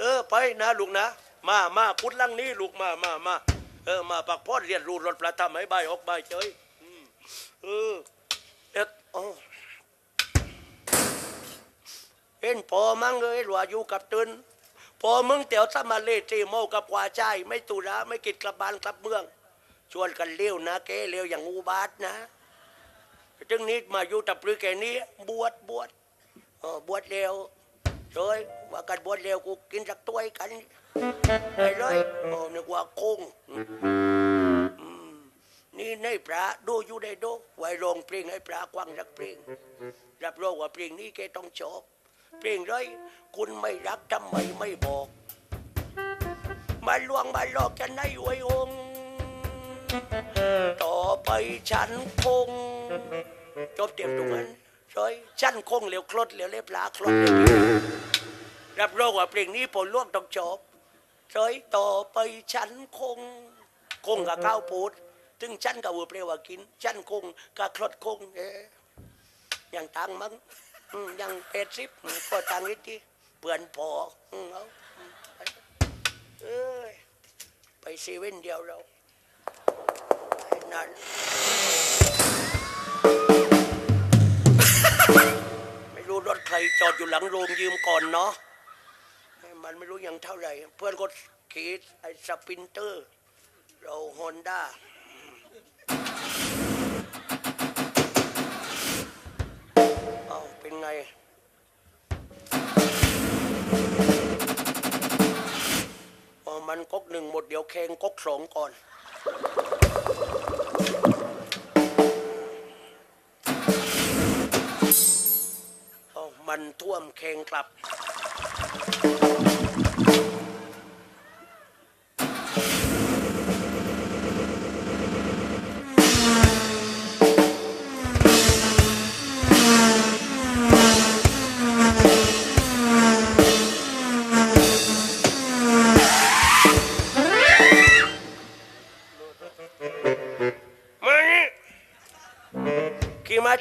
เออไปนะลูกนะ มามาพุทธลังนี้ลูกมามามาเออมาปักพอดเรียนรู้รถประทับให้ใบออกใบเฉยเออเอ็ดอ๋อเห็นพอมั้งเลยหลัวอยู่กับตุนพอมึงเตียวสมาเลตีโมกับกวาใจไม่ตุระไม่กิดกลับบ้านกลับเมือง ชวนกันเลี้ยวนะเกเลี้ยวอย่างอุบาทนะจึงนี้มาอยู่ตับปรือแกนี้บวชบวชบวชเร็วเฮ้ย ว่ากันบวเร็วกูกินสักถ้วยกันไปเลยโอ้นึกว่าคงนี่ในพระดูอยู่ได้ดูไว้โรงเพลงให้พระกว้างสักเพลงรับรองว่าเพลงนี้แกต้องชอบเพลงไรคุณไม่รักทำไมไม่บอก มาลวงมาหลอกกันในไว้องต่อไปฉันคงจบเตรียมตรงนั้นซอยฉันคงเหลวคลดเหลวเล็บลาคลดเหลวเล็บ รับรองว่าเพลงนี้ผลล่วงต้องจบซอยต่อไปฉันคงคงกับข้าวปูดถึงฉันกับวัวเปลว่ากินฉันคงกับคลดคงเอ๊ะยังตังมั้งอืมยังเป็ดสิบก็ตังนิดที่เปื่อนพออืมเอาเอ้ยไปเซเว่นเดียวเรานั่นไม่รู้รถใครจอดอยู่หลังโรงยืมก่อนเนาะ มันไม่รู้ยังเท่าไหร่ เพื่อนก็ขี่ไอ้สปินเตอร์ เราฮอนด้าเอาเป็นไงพอมันก๊กหนึ่งหมดเดี๋ยวเคงก๊กสองก่อนอมันท่วมเคงกลับ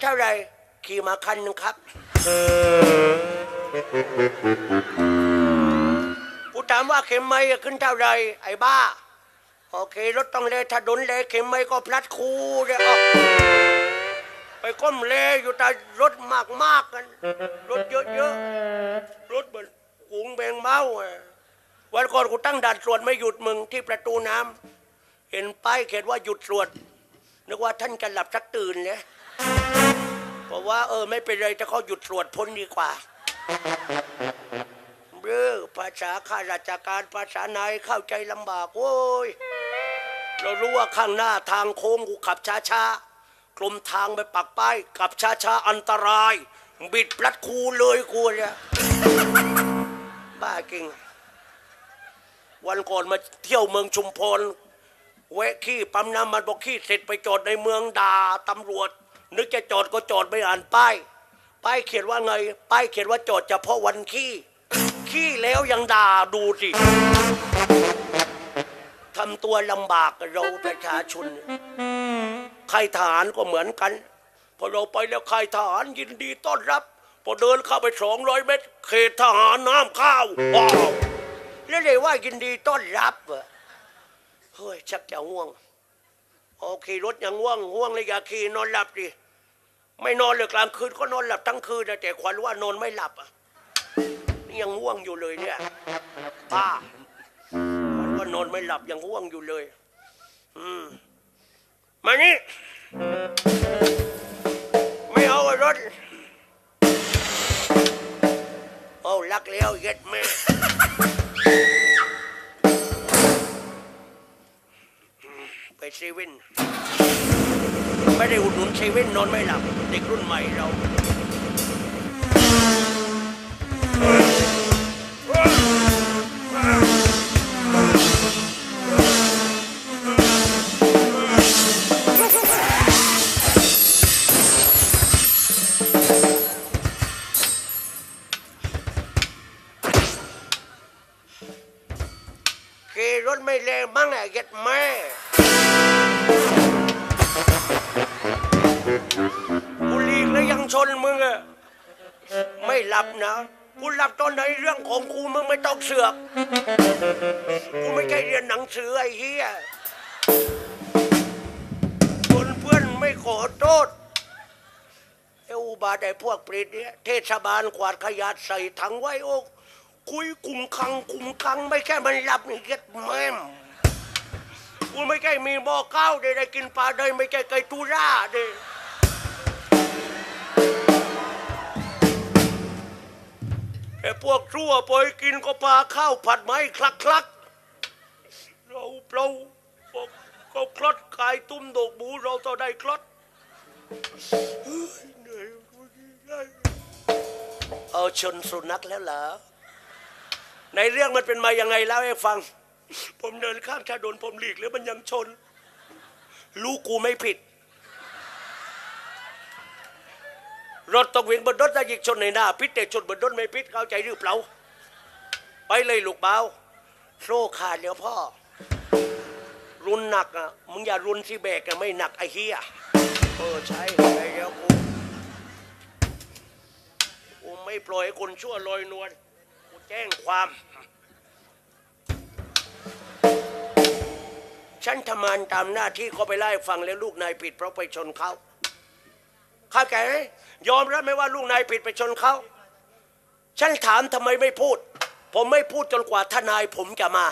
เท่าไหร่ขี่มาคันหนึ่งครับ กูถามว่าเข็มไม่ขึ้นเท่าไหร่ไอ้บ้า โอเครถต้องเลถนนเลเข็มไม่ก็พลัดคูเนี่ยเอาไปก้มเลอยู่แต่รถมากมากกัน รถเยอะๆรถเหมือนกุงแบงเมาวันก่อนกูตั้งด่านตรวจไม่หยุดมึงที่ประตูน้ำเห็นป้ายเขียนว่าหยุดตรวจนึกว่าท่านจะหลับสักตื่นเนี่ย บอกว่าเออไม่เป็นไรถ้าเขาหยุดตรวจพ้นดีกว่าเบ้องภาษาข้าราชการภาษานายเข้าใจลำบากโว้ยเรารู้ว่าข้างหน้าทางโค้งกูขับช้าๆกลมทางไปปักป้ายขับช้าๆอันตราย บิดพลัดคูเลยกูเนี่ยบ้าจริงวันก่อนมาเที่ยวเมืองชุมพรแวะขี้ปั๊มน้ำมันบอกขี้เสร็จไปจอดในเมืองด่าตำรวจ นึกจะจอดก็จอดไม่อ่านป้าย ป้ายเขียนว่าไง ป้ายเขียนว่าจอดเฉพาะวันขี้ขี้แล้วยังด่าดูสิทำตัวลำบากเราประชาชนค่ายทหารก็เหมือนกัน พอเราไปแล้วค่ายทหารยินดีต้อนรับ พอเดินเข้าไปสองร้อยเมตร เขตทหารน้ำข้าวว้าวแล้วเลยว่ายินดีต้อนรับเหรอเฮ้ยชักจะง่วง โอเครถยังง่วงง่วงเลยอย่าขี่นอนหลับดิไม่นอนเลยกลางคืนก็นอนหลับทั้งคืนนะแต่ควันว่านอนไม่หลับอะนี่ยังง่วงอยู่เลยเนี่ยป้าควันว่านอนไม่หลับยังง่วงอยู่เลย อืมมานี่ไม่เอารถเอาลักแล้วเย็ดแม่ เซเว่นไม่ได้อุดหนุนเซเว่นนอนไม่หลับเด็กรุ่นใหม่เรา นะไม่หลับนะกูหลับตอนไหนเรื่องของกูมึงไม่ต้องเสือกกูไม่ใช่เรียนหนังสือไอ้เหี้ยคนเพื่อนไม่ขอโทษไอ้อุบาทไอ้พวกปริดเนี่ยเทศบาลกวาดขยะใส่ถังไว้โอ้คุยคุมคังคุมคัง ไม่แค่มันหลับนี่เก็ดแม่มกูไม่ใช่มีหม้อข้าวได้ได้กินปลาได้ไม่ใช่ไก่ตุร่าเด้ ไอ้พวกชั่วปล่อยกินก็ปลาข้าวผัดไม้คลักคลักเราเราบอกก็คลอดขายตุ้มดอกหมูเราต่อได้คลอดเฮ้ยเหนื่อยเอาชนสุนัขแล้วเหรอในเรื่องมันเป็นมายังไงแล้วให้ฟัง ผมเดินข้ามชาโดนผมหลีกแล้วมันยังชน ลูกกูไม่ผิด รถต้องวิ่งบนรถจะยิงชนในหน้าพิษแต่ชนบนรถไม่พิษเข้าใจหรือเปล่าไปเลยลูกเบาโซ่ขาดเดี๋ยวพ่อ รุนหนักอะมึงอย่ารุนที่แบกอะไม่หนักไอ้เฮียเออใช่ไอ้เดี๋ยวกูกูไม่ปล่อยให้คนชั่วลอยนวลกูแจ้งความ ฉันทำงานตามหน้าที่เขาไปไล่ฟังแล้วลูกนายผิดเพราะไปชนเขา เข้าใจไหมยอมรับไหมว่าลูกนายผิดไปชนเขาฉันถามทำไมไม่พูด ผมไม่พูดจนกว่าทนายผมจะมา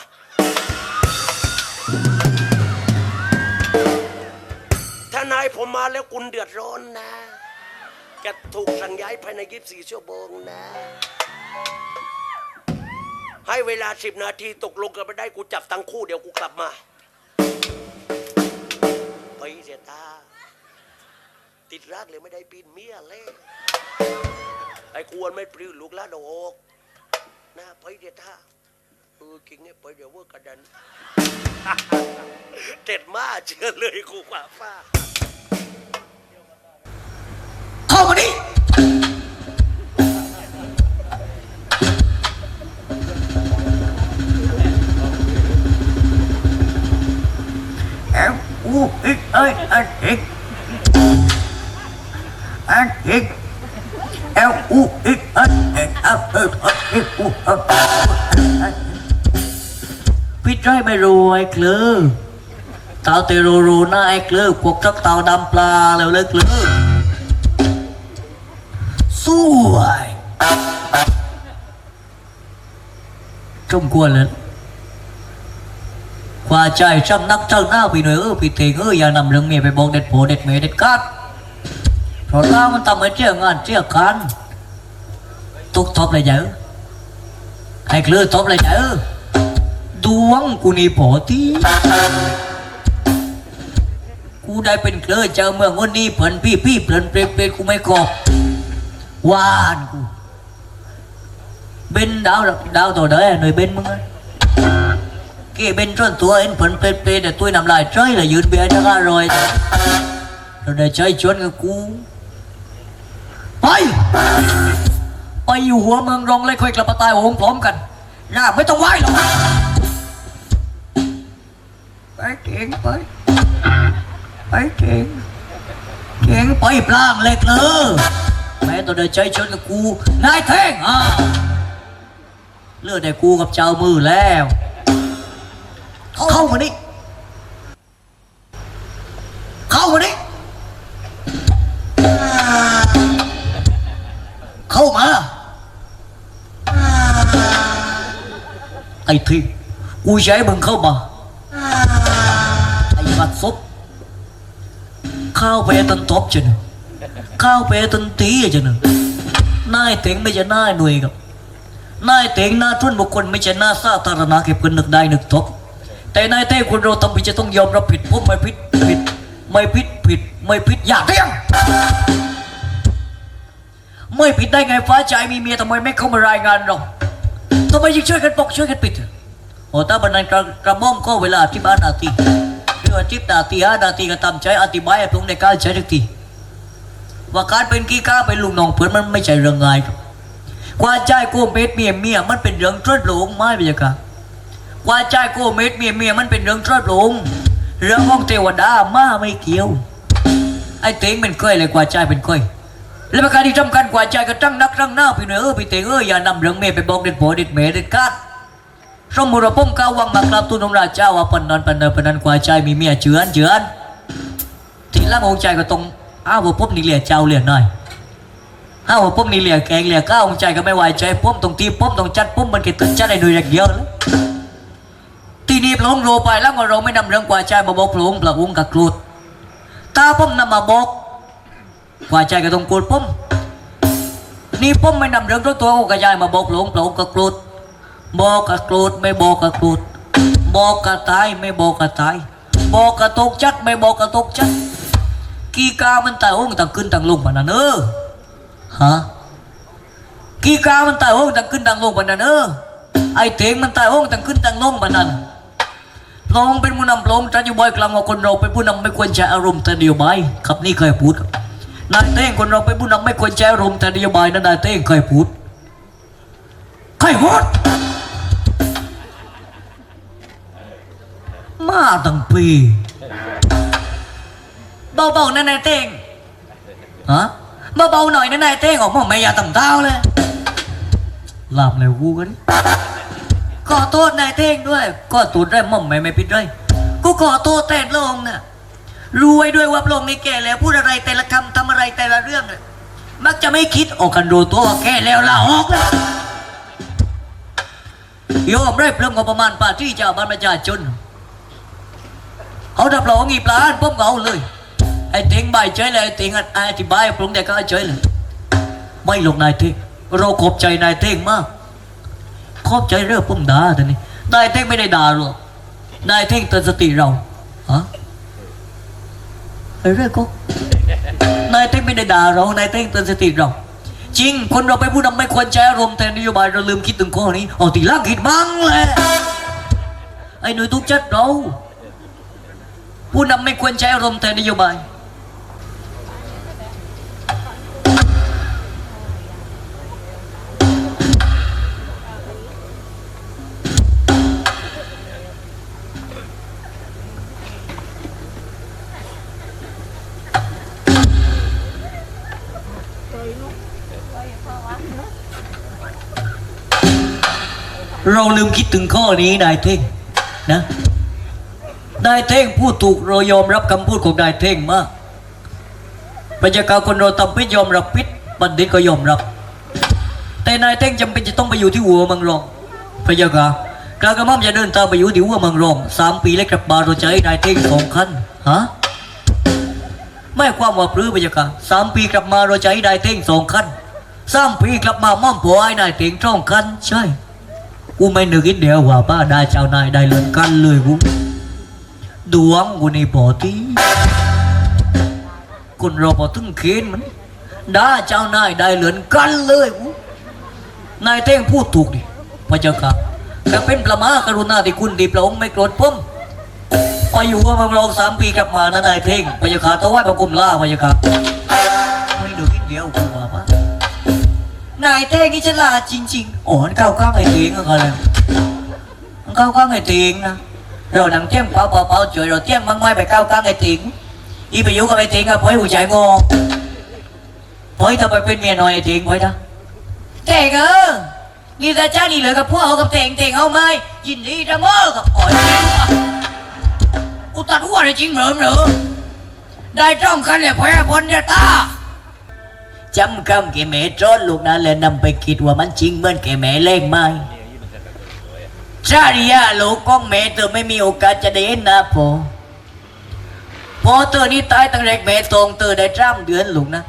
ทนายผมมาแล้วคุณเดือดร้อนนะ จะถูกสั่งย้ายภายใน 24 ชั่วโมงนะ ให้เวลา 10 นาทีตกลงกันไม่ได้กูจับทั้งคู่เดี๋ยวกูกลับมาไปเสียตา ติดรักเลยไม่ได้ปีนเมียเลยไอ้ควรไม่ปลื้มลูกละดอกนะไปเดี๋ยวท่าเออกิงเนี่ยไปเดี๋ยวเว่ากันดันเด็ดมากเชื่อเลยกูกว่าฟ้าเข้ามาดิ em u ít ơi anh ít anh ít em u ít anh ít anh ít anh ít u anh พิดไม่รู้ไอ้เกลือเต่าเตรูรูหน้าไอ้เกลือพวกทักเต่าดำปลาแล้วเลยเกลือสวยจมกวนเลยกว่าใจช่างนักช่างหน้าพี่หน่อยเออพี่เทงเอออย่านำเรื่องเมียไปบอกเด็ดโผเด็ดเมยเด็ดกัด เพราะล่ามันทำให้เจ้างานเจ้ากันตุกทบเลยเจ้าไอ้เกลือทบเลยเจ้าดวงกูนี่พอที่กูได้เป็นเคลอเจ้าเมืองวันนี้เผินพี่พี่เผินเปรตเปรตกูไม่กอบวานกูเบนดาวดาวตัวเด้หน่อยเบนมึงกี่เบนต้นตัวเอ็นเผินเปรตเปรตแต่ตัวน้ำลายใจเลยยืนเบียร์จะอร่อยเราได้ใจชวนกับกู ไปไปอยู่หัวเมืองรองเลยค่อยกลับมาตายโหงพร้อมกันหน้าไม่ต้องไหวหรอก phải chuyện phải phải chuyện เก่งไปปล้างเล็กเลยแม่ตัวเดินใจชนกับกูนายแท่งอะเลือดแต่กูกับเจ้ามือแล้ว เข้ามานี่ มา ไอ้ทีกูใช้มึงเข้ามา ไอ้บัดซบข้าวเปตันทบจันข้าวเปตันตีจันนายเต็งไม่ใช่นายหน่วยกับนายเต็งหน้าทุนบุคคลไม่ใช่หน้าสาธารณะเก็บเงินนึกได้หนึกทบแต่นายเต้คนเราทำผิดจะต้องยอมรับผิดผมไม่ผิดผิด ไม่ผิดผิด ไม่ผิดอย่าเที่ยง ไม่ผิดได้ไงฟ้าใจมีเมียทำไมไม่เข้ามารายงานเราทำไมยังช่วยกันปกช่วยกันปิดโอ้ตาบันนันกระกระม่อมก็เวลาที่บ้านนาทีเรื่องจิบนาทีห้านาทีก็ตามใจอธิบายให้ผมในการใช้ทุกทีว่าการเป็นกี้ก้าเป็นลุงน้องเพื่อนมันไม่ใช่เรื่องง่ายกว่าใจโกเม็ดเมียเมียมันเป็นเรื่องทรดหลงไม่ไปเลยครับกว่าใจโกเม็ดเมียเมียมันเป็นเรื่องทรดหลงเรื่องของเทวดามาไม่เกี่ยวไอ้เต็งเป็นก้อยเลยกว่าใจเป็นก้อย และประการที่สำคัญกว่าใจก็ตั้งนักตั้งหน้าพี่หน่อยเออพี่เตงเอออย่านำเรื่องเมย์ไปบอกเด็ดโผเด็ดเมย์เด็ดกาดสมมุติว่าผมกาวังมากราบทูลองค์ราชาว่าปนนอนปนเนอปนนันกว่าใจมีเมียเจือนเจือนทีล่างองค์ใจก็ตรงอ้าวว่าผมนี่เลียเจ้าเลียหน่อยอ้าวว่าผมนี่เลียแกงเลียก้าวองค์ใจก็ไม่ไหวใจผมตรงที่ผมตรงจัดผมมันเกิดตึ้งจัดให้ดูอย่างเดียวแล้วทีนี้พระองค์โรไปแล้วเราไม่นำเรื่องกว่าใจมาบอกพระองค์พระองค์กับกรูดตาผมนำมาบอก กว่าใจก็ต้องโกรธผมนี่ผมไม่นำเรื่องตัวตัวกระยายมาบอกหลงหลงก็โกรธบอกก็โกรธไม่บอกก็โกรธบอกก็ตายไม่บอกก็ตายบอกก็ตกจัดไม่บอกก็ตกจัดกีกามันตายโอ้งต่างขึ้นต่างลงปานนั้นเออฮะกีกามันตายโอ้งต่างขึ้นต่างลงปานนั้นเออไอเถงมันตายโอ้งต่างขึ้นต่างลงปานนั้นพระองเป็นผู้นำพระองค์ตรัสอยู่บ่อยครั้งว่าคนเราเป็นผู้นำไม่ควรใช้อารมณ์แต่เดียวไปครับนี่เคยพูดครับ นายเต้งคนเราเป็นผู้นำไม่ควรใช้อารมแต่นโยบายนั้นนายเต้งเคยพูดเคยพูดมาตั้งปีเบาๆนะนายเต้งฮะเบาๆหน่อยนะนายเต้งออกมาไม่อยาต่ำเท้าเลยหลับเลยกูกันขอโทษนายเต้งด้วย ก็ตูดได้ม่อมไม่ไม่ผิดเลยกูขอโทษแทนลงน่ะ รู้ไว้ด้วยว่าพระองค์นี่แก่แล้วพูดอะไรแต่ละคำทำอะไรแต่ละเรื่องน่ะมักจะไม่คิดออกกันดูตัวแก่แล้วลาออกแล้วโยมได้เพิ่มงบประมาณป่าที่เจ้าบ้านประชาชนเอาดับรองีปลาอันป้อมเอาเลยไอ้เต็งใบเฉยเลยไอ้เต็งอธิบายพระองแต่ก็เฉยเลยไม่ลงนายเท่งเราขอบใจนายเท่งมาก ขอบใจเรื่องป้มด่าแต่นี่นายเท่งไม่ได้ด่าหรอกนายเท่งเตือนสติเราฮะ ไอ้เรื่องก็นายเต้งไม่ได้ด่าเรา นายเต้งเตือนสติเรา จริง คนเราไปนผู้นำไม่ควรใช้อารมณ์แทนนโยบายเราลืมคิดถึงข้อนี้เอาตีล่างคิดบ้างแหละไอ้หน่ยทุกจัดเรา ผู้นำไม่ควรใช้อารมณ์แทนนโยบาย เราลืมคิดถึงข้อนี้นายเท่งนะ นายเท่งพูดถูกเรายอมรับคำพูดของนายเท่งมากประชาการคนเราทำพิษยอมรับพิษบัณฑิตก็ยอมรับ แต่นายเท่งจำเป็นจะต้องไปอยู่ที่หัวมืองรองพระยากากลางกระม่อมจะเดินตามไปอยู่ที่หัวมืองรองสามปีแล้วกลับมาเราจะให้นายเท่งสองคันฮะไม่ความว่าพรื้พระยากาสามปีกลับมาเราจะให้นายเท่งสองคันสามปีกลับมาม่อมผัวให้นายเท่งสองคันใช่ กูไม่นึกอีกเดียวว่าป้าได้เจ้านายได้เลื่อนกันเลยกูดวงกูนี่พอที่คนเราพอถึงเขนมันได้เจ้านายได้เลื่อนกันเลยกูนายเท่งพูดถูกดิพระเจ้าค่ะแต่เป็นประมากรุณาที่คุณดีพระองค์ไม่โกรธผมพออยู่ว่ามันเราสามปีกลับมานะนายเท่งพระเจ้าค่ะต้องไหว้พระกุมล่าพระเจ้าค่ะไม่นึกอีกเดียวกูว่าป้า นายเต้นี่ฉลาดจริงๆโอ้มันเข้าข้างไอ้เตียงอะไรมันเข้าข้างไอ้เตียงนะเรานังเที่ยงเปล่าเปล่าเปล่าเฉยเราเที่ยงมันไม่ไปเข้าข้างไอ้เตียงอีไปอยู่กับไอ้เตียงอะพอยหัวใจงอพอยทำไปเป็นเมียน้อยไอ้ตีงพอยนะเต่งเออนี่ตาจ้านี่เหลือกับพวกเอากับเต่งเต่งเอาไหมยินดีจะเมอกับอ๋อยอุตัดหัวเลยจริงเหรอเหรอได้จ้องกันเลยพอยพนจะตา จำคำแกแม่จอนลูกนั้นแล้วนำไปคิดว่ามันจริงเหมือนแกแม่เล่งไหมชาริยาลูกของแม่เธอไม่มีโอกาสจะได้เห็นนะพอพอเธอนี่ตายตั้งแต่แม่ตรงเธอได้จ้ำเดือนลูกนะ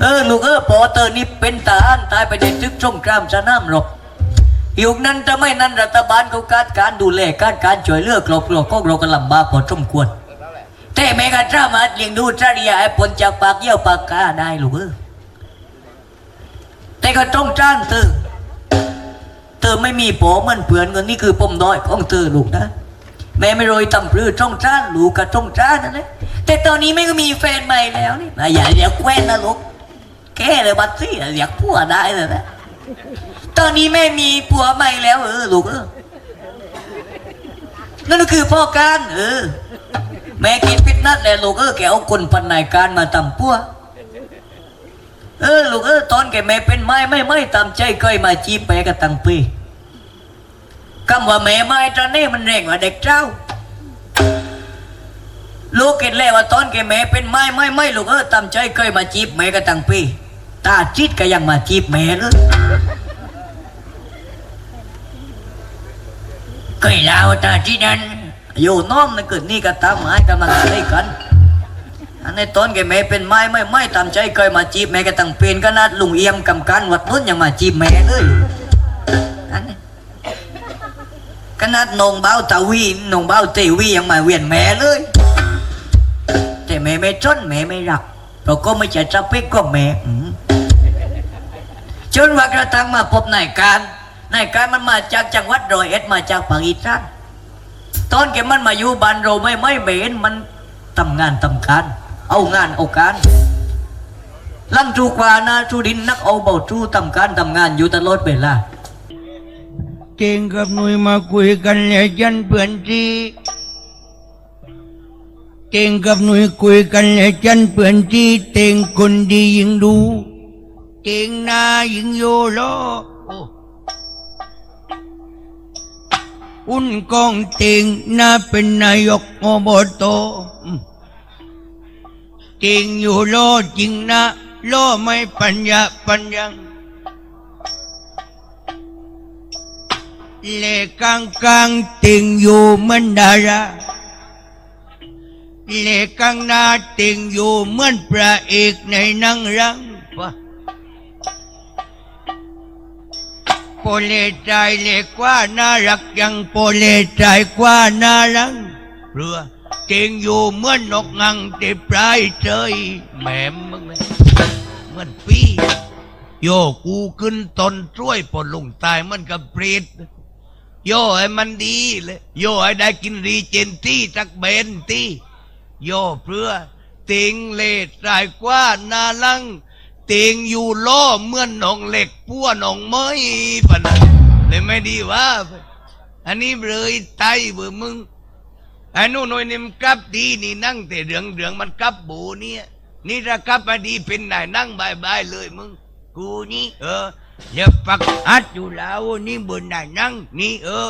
เออลูกเออพอเธอนี่เป็นทหารตายไปในทึกสงครามสนามรบยุคนั้นจะไม่นั้นรัฐบาลเขาการการดูแลการการช่วยเหลือครอบครัวของเราก็ลำบากพอสมควร แต่แม่ก็สามารถเลี้ยงดูจริยาให้พ้นจากปากเยี่ยวปากกาได้ลูกเออแต่ก็ต้องจ้างเธอเธอไม่มีผัวเหมือนเพื่อนกันนี่คือปมด้อยของเธอลูกนะแม่ไม่โรยตำปลือต้องจ้างลูกก็ต้องจ้างนั่นแหละแต่ตอนนี้แม่ก็มีแฟนใหม่แล้วนี่นะอย่าอย่าแว้นนะลูกแค่เลยบัตซี่อยากผัวได้เลยนะตอนนี้แม่มีผัวใหม่แล้วเออลูกเออนั่นก็คือพ่อการเออ แม่คิดพิษนัดแหละลูกเออแกเอาคนปันนายการมาทำพัวเออลูกเออตอนแกแม่เป็นไม้ไม่ไม่ตามใจเคยมาจีบแม่กันตั้งปีคำว่าแม่ไม้ตอนนี้มันเร่งว่าเด็กเจ้าลูกเห็นแล้วว่าตอนแกแม่เป็นไม้ไม่ไม่ลูกเออตามใจเคยมาจีบแม่กันตั้งปีตาจิตก็ยังมาจีบแม่เลยเคยเล่าตาที่นั้น อยู่น้อมนั่นเกิดนี่ก็ตามหมายกำลังใจกันอันในตอนแกแม่เป็นไม้ไม่ไม่ตามใจเคยมาจีบแม่ก็ตั้งเป็นก็นัดลุงเอี่ยมกำการวัดนู้นยังมาจีบแม่เลยอันนี้ขนาดนงเบ้าตาวีนงเบ้าเตวียังมาเวียนแม่เลย แต่แม่ไม่จนแม่ไม่รักเราก็ไม่ใช่สเปกก็แม่จนว่ากระทั่งมาพบนายการนายการมันมาจากจังหวัดร้อยเอ็ดมาจากปากอีสาน ตอนแกมันมาอยู่บ้านเราไม่ไม่เบนมันทำงานทำการ เอางานเอาการลังจูกว่านาจูดินนักเอาเบาจูทำการทำงานอยู่ตลอดเวลาเก่งกับหนุ่ยมาคุยกันเลยจันเพื่อนทีเก่งกับหนุ่ยคุยกันเลยจันเพื่อนทีเต่งคนดียิ่งดู เก่งหน้ายิ่งโยโล อุ่นกองต่งน้าเป็นนายกอบตต่งอยู่โลจริงนะโลไม่ปัญญาปัญญังเลกังกังติงอยู่เหมือนดาราเลกังนาติงอยู่เหมือนพระเอกในนังรัง โปเลใจเล็กกว่าน่ารักยังโปเลใจกว่าน่ารักเรือติงอยู่เหมือนนกงังติปลายเจยแหม่มมึงเลยเหมือนปีโยกูขึ้นตนช่วยปนลุงตายมันกับเปรตโย่ให้มันดีเลยโย่ให้ได้กินรีเจนที่จักเบนที่โย่เพื่อติงเลดสายกว่านาลัง เติงอยู่ล้อเมื่อนหนองเหล็กพัวหนองไม้ปะนะเลยไม่ดีวะอันนี้เลยไตเบื่อมึงไอ้นู่นหน่อยนี่มันกลับดีนี่นั่งแต่เหลืองเหลืองมันกลับบูเนี่ย นี่ถ้ากลับมาดีเป็นนายนั่งบายบายเลยมึง กูนี่เอออย่าปักอัดอยู่แล้วนี่บนนายนั่งนี่เออ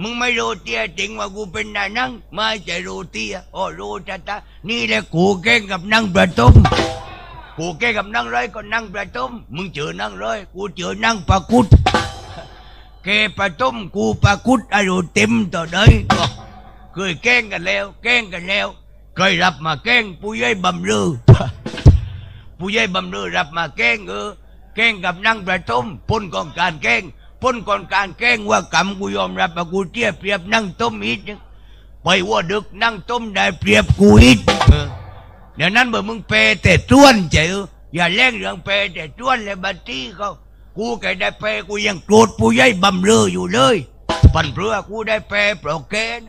มึงไม่รู้เตียจริงว่ากูเป็นนายนั่งไม่ใช่รู้เตี้ยโอ้รู้จ้าตานี่แหละกูเก่งกับนั่งประตุม กูเก่กับนั่งร้อยก็นั่งประตุมมึงเจอนั่งร้อยกูเจอนั่งปะกุดแกประตุมกูปะกุดอายุเต็มต่อเลยเคยแกล้งกันแล้ว แกล้งกันแล้วเคยรับมาแกล้งผู้ใหญ่บำเรอผู้ใหญ่บำเรอรับมาแกล้งเออแกล้งกับนั่งประทุมพ้นกองการแกล้งพ้นกองการแกล้งว่ากรรมกูยอมรับว่ากูเทียบเปรียบนั่งต้มอีกไปว่าดึกนั่งต้มได้เปรียบกูอีก เดี๋ยวนั้นเมื่อมึงเปแต่ต้วนเจออย่าแล่งเรื่องเปแต่ต้วนเลยบัตตี้เขากูแกได้เปกูยังโกรธผู้ใหญ่บำเรออยู่เลยปันเพื่อกูได้เปโปรแกน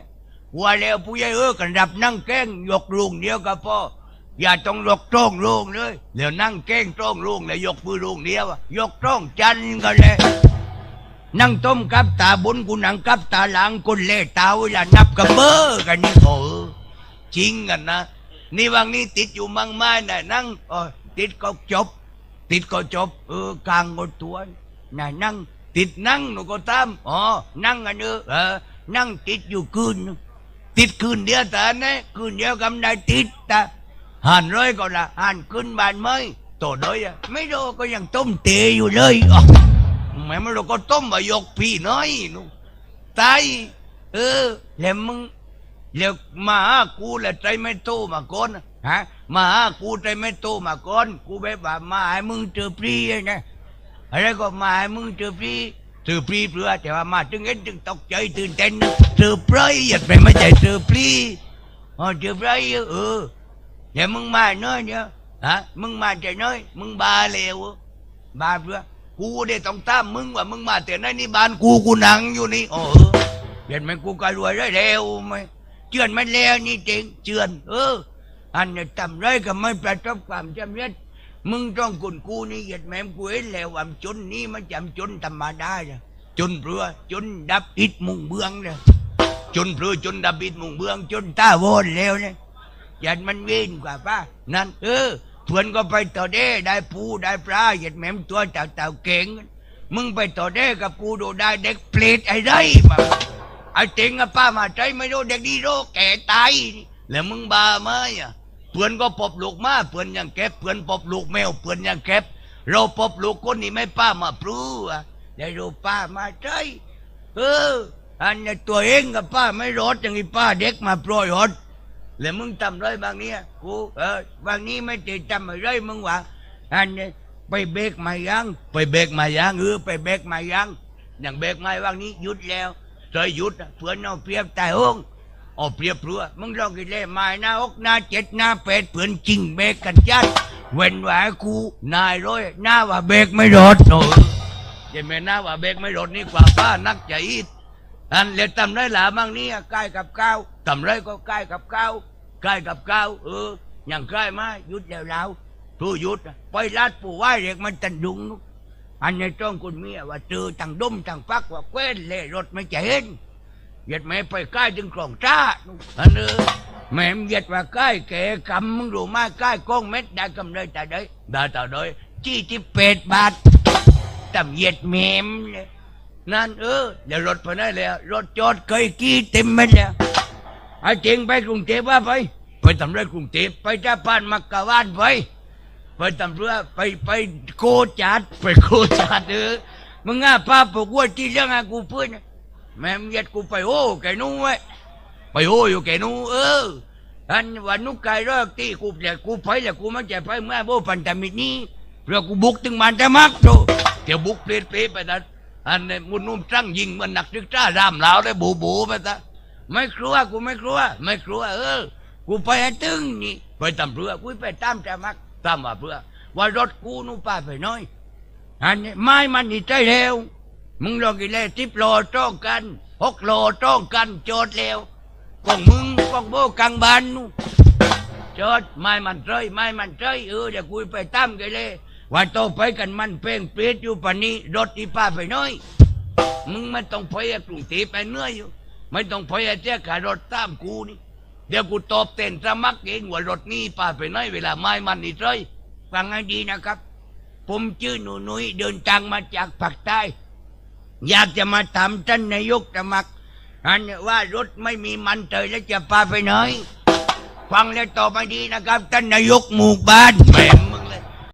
ว่าแล้วผู้ใหญ่เออกันรับนั่งแก้งยกลุงเดียวกับพ่ออย่าต้องยกตรงลุงเลยเดี๋ยวนั่งแก้งตรงลุงแล้วยกมือลุงเดียวยกตรงจันทร์ก็เลยนั่งต้มกับตาบุญกูนั่งกับตาหลังกุนเล่ตาเวลานับกับเบอร์กันนี่โอ้จริงกันนะ นี่วังนี้ติดอยู่มั่งไม้น่ะนั่งอติดก็จบ ติดก็จบ เออกลางก็ตัวน่ะนั่ง ติดนั่งหนูก็ตามอ๋อนั่งอันเออเออนั่งติดอยู่คืน ติดคืนเดียวแต่นะคืนเดียวกำได้ติดแต่หันร้อยก็ละหันขึ้นบานไม่โตด้อยอะไม่รู้ก็ยังต้มเตอยู่เลยอ๋อแม่ไม่รู้ก็ต้มมายกพี่น้อยนูตายเออแล้วมึง แล้วมาหากูแล้วใจไม่โตมาก่อนฮะมาหากูใจไม่โตมาก่อน กูแบบว่ามาให้มึงเจอพรีไงอะไรก็มาให้มึงเจอพรีเจอพรีเพื่อแต่ว่ามาถึงเห็นจึงตกใจตื่นเต้นเจอพรีอย่าไปไม่ใช่เจอพรีอ๋อเจอพรีเออเดี๋ยวมึงมาเน้อยเนี่ยฮะมึงมาจะน้อยมึงบาเลวบาเพื่อกูได้ต้องตามมึงว่ามึงมาแต่ไหนนี่บ้านกูกูนั่งอยู่นี่โอ้เออเห็นไหมกูก็รวยได้เร็วไหม เจือนม่แล้วนี่เจงเจือน เออ อันนี้ทำไรก็ไม่ประสบความสำเร็จมึงต้องกุนกูนี่เหยียดแม่มกูเห็นแล้วว่าจนนี่มันจำจนธรรมดาเลยจนเพื่อจนดับอิดมุงเบืองเลยจนเพื่อจนดับอิดมุงเบือง จนตาโวนแล้วเนี่ยยันมันเว้นกว่าป้านั่นเออเพื่อนก็ไปต่อเด้ได้ปูได้ปลาเหยียดแหม่มตัวเต่าเต่าเก่งมึงไปต่อเด้กับกูดูได้เด็กเปรตไอ้ไรมา ไอ้เต็งกับป้ามาใจไม่รู้เด็กดีโรแก่ตายแล้วมึงบ้าไหมอะเพื่อนก็ปบลูกมาเพื่อนยังเก็บเพื่อนปบลูกแมวเพื่อนยังเก็บ เราปบลูกคนนี้ไม่ป้ามาปลูอะได้รู้ป้ามาใจเอออันนี้ตัวเองกับป้าไม่รอดอย่างนี้ป้าเด็กมาปล่อยรถแล้วมึงทำไรบางเนี้ยกูเออบางนี้ไม่ติดทำอะไรมึงวะอันนี้ไปเบรกมายังไปเบรกมายังเออไปเบรกมายังอย่างเบรกมาวันนี้หยุดแล้ว เคยหยุดเพื่อนเอาเปรียบแตายห้องเอาเปรียบเพื่อมึงลองกินเลยไม้หน้าอกหน้าเจ็ดหน้าเป็ดเพื่อนจริงเบกกันจัดเว้นไว้กูนายร้อยหน้าว่าเบกไม่รอดโอ้ยยังไม่หน้าว่าเบกไม่รอดนี่กว่าป้านักใจอีดอันเรียนทำไรหลามั่งนี่ใกล้กับก้าวทำไรก็ใกล้กับก้าวใกล้กับก้าวเอออย่างใกล้มาหยุดแล้วแล้วผู้หยุดไปลาดปู่ไหวเรียกมันตันดุงนุ อันในจ้องคุณเมียว่าเจอต่างดมต่างปักว่าเว้นเล่รถไม่จะเห็นเหยียดแม่ไปใกล้ถึงกล่องจ้าอันเออแม่มเหยียดว่าใกล้แก่กำมึงรู้มาใกล้กล้องเม็ดได้กำไรแต่ได้ได้แต่ได้จี้ที่เป็ดบาทตำเหยียดแม่มเลยนั่นเออเดี๋ยวรถไปได้แล้วรถจอดเคยกี้เต็มไปแล้วไอ้เจงไปกรุงเทพว่าไปไปทำไรกรุงเทพไปจ้าพานมักกะวานไป ไปทำเรือไปไปโกจัดไปโกจัดเออมึงง่าป้าปกว่าที่เรื่องอะกูเพื่อนะแม่มงยัดกูไปโอ้แกนู้ไว้ไปโอ้อยู่แกนู้เอออันวันนุกไก่รอกที่กูเดี๋ยกูไปแล้วกูไม่จะไปเมื่อโบปันตามิดนี้เพื่อกูบุกถึงมันจะมักโตเดี๋ยวบุกเปลี่ยนเปไปนั้นอันนี้มุนนุ่มตั้งยิงมันหนักจึกจ้ารามลาวได้บูบูไปซะไม่กลัวกูไม่กลัว ไม่กลัวเออ กูไปให้ตึงนี่ไปตำเรือกูไปตามจะมัก ตามว่าเพื่อ ว่ารถกูนู่ป้าไปน้อย อันนี้ไม้มันนี่ใจเร็วมึงลองกินเลยทิปโลจ้องกันหกโลจ้องกันโจดเร็วกองมึงกองโบกลางบ้านนู่นโจดไม้มันใจไม้มันใจเออเดี๋ยวกูไปตามกันเลยว่าโตไปกันมันเพ่งเปรียดอยู่ปานนี้รถที่ป้าไปน้อย มึงไม่ต้องไปกรุงเทพไปเหนื่อยอยู่ไม่ต้องไปไอ้เจ้าขารถตามกูนี่ เดี๋ยวกูตอบเต้นสมัครเองว่ารถนี้ป้าไปน้อยเวลาไม้มันนี่เลยฟังให้ดีนะครับ ผมชื่อหนูนุ้ยเดินทางมาจากภาคใต้ อยากจะมาถามท่านนายกสมัครอันว่ารถไม่มีมันเตยแล้วจะพาไปไหนฟังแล้วตอบไปดีนะครับ ท่านนายกหมู่บ้านแม่ม